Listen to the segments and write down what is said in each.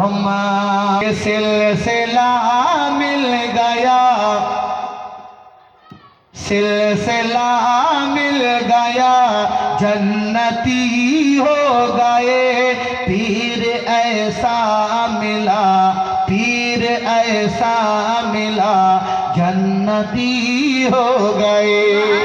अल्लाहुम्मा सिलसिला मिल गया। सिलसिला मिल गया। जन्नती हो गए। पीर ऐसा मिला, पीर ऐसा मिला। जन्नती हो गए।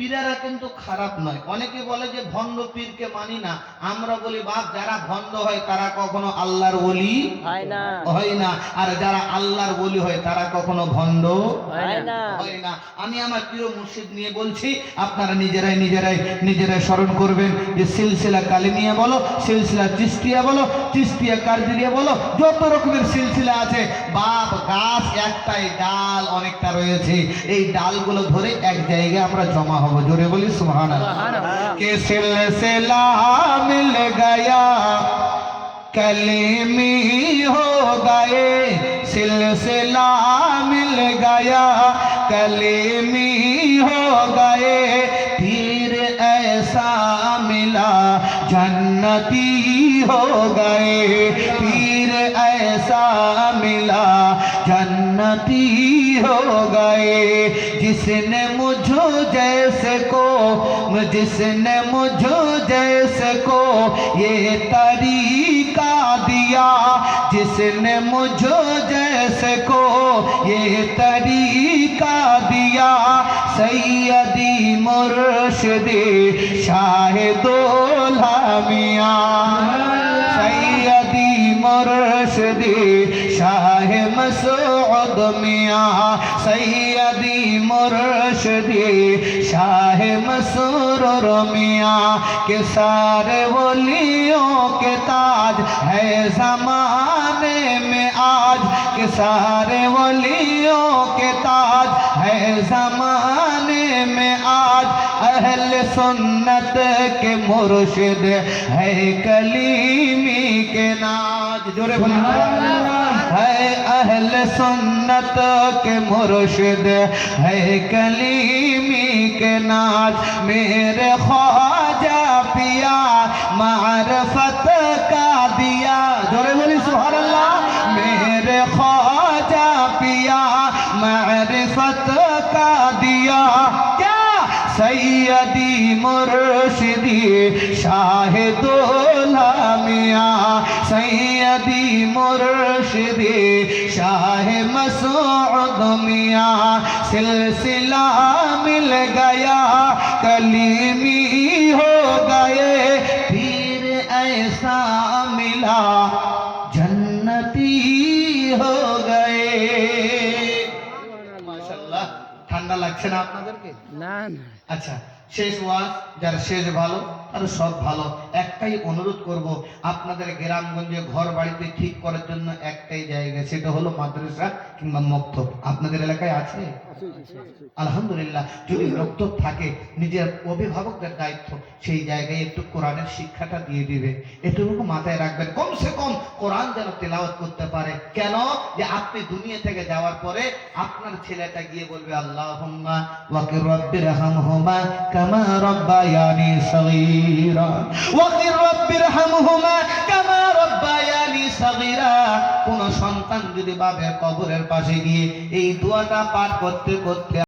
পীরেরা কিন্তু খারাপ নয়। অনেকে বলে যে ভণ্ড পীরকে মানি না। আমরা বলি বাপ যারা ভণ্ড হয় তারা কখনো আল্লাহর ওলি হয় না। হয় না। আর যারা আল্লাহর বলি হয় তারা কখনো ভণ্ড হয় না। হয় না। আমি আমার প্রিয় মুর্শিদ নিয়ে বলছি আপনারা নিজেরাই নিজেরাই নিজেরাই স্মরণ করবেন যে সিলসিলা কালিমিয়া বলো সিলসিলা চিস্তিয়া বলো চিস্তিয়া কার্দিরিয়া বলো যত রকমের সিলসিলা আছে বাপ গাছ একটাই ডাল অনেকটা রয়েছে এই ডালগুলো ধরে এক জায়গায় আমরা জমা হব জোরে বলি সুবহানাল্লাহ সুবহানাল্লাহ के सिलसिला मिल गया कलीमी हो गए सिलसिला मिल गया कलीमी हो गए फिर ऐसा मिला जन्नती हो गए फिर ऐसा मिला, जन्नती हो गए। जिसने मुझो जैसे को, जिसने मुझो जैसे को ये तरीका दिया। जिसने मुझो जैसे को ये तरीका दिया। सैयदी मुर्शदी शाहिदोला दो सैयदी مرشدی شاہ مسعود میاں سیدی مرشدی شاہ مسرور میاں کے سارے ولیوں کے تاج ہے زمانے میں آج کے سارے ولیوں کے تاج ہے زمانے اہل سنت کے مرشد ہے کلیمی کے ناج جورے ہے اہل سنت کے مرشد ہے کلیمی کے ناج میرے خواجہ پیا معرفت کا دیا جورے بولی سبحان اللہ সৈয়দি মুর্শিদি শাহেদ লামিয়া সৈয়দি মুর্শিদি শাহ মসৌদ মিয়া। সিলসিলা মিল গয়া কলিমি লাগছে না আপনাদেরকে? না না। আচ্ছা শেষ ওয়াজ যার শেষ ভালো আর সব ভালো। একটাই অনুরোধ করব আপনাদের গ্রামগঞ্জে ঘর বাড়িতে ঠিক করার জন্য একটাই জায়গা সেটা হলো মাদ্রাসা কিংবা মক্তব। আপনাদের এলাকায় আছে। আলহামদুলিল্লাহ যদি মক্তব থাকে নিজের অভিভাবকদের দায়িত্ব সেই জায়গায় একটু কোরআনের শিক্ষাটা দিয়ে দিবে। এটুকু মাথায় রাখবেন। কমসে কম কোরআন যেন তেলাওয়াত করতে পারে। কেন? যে আপনি দুনিয়া থেকে যাওয়ার পরে আপনার ছেলেটা গিয়ে বলবে আল্লাহ হুম্মা ওয়াকির রব্বির কামা সগীরা। রব্বির কামা সগীরা। কোন সন্তান যদি বাবার কবরের পাশে গিয়ে এই দোয়াটা পাঠ করতে করতে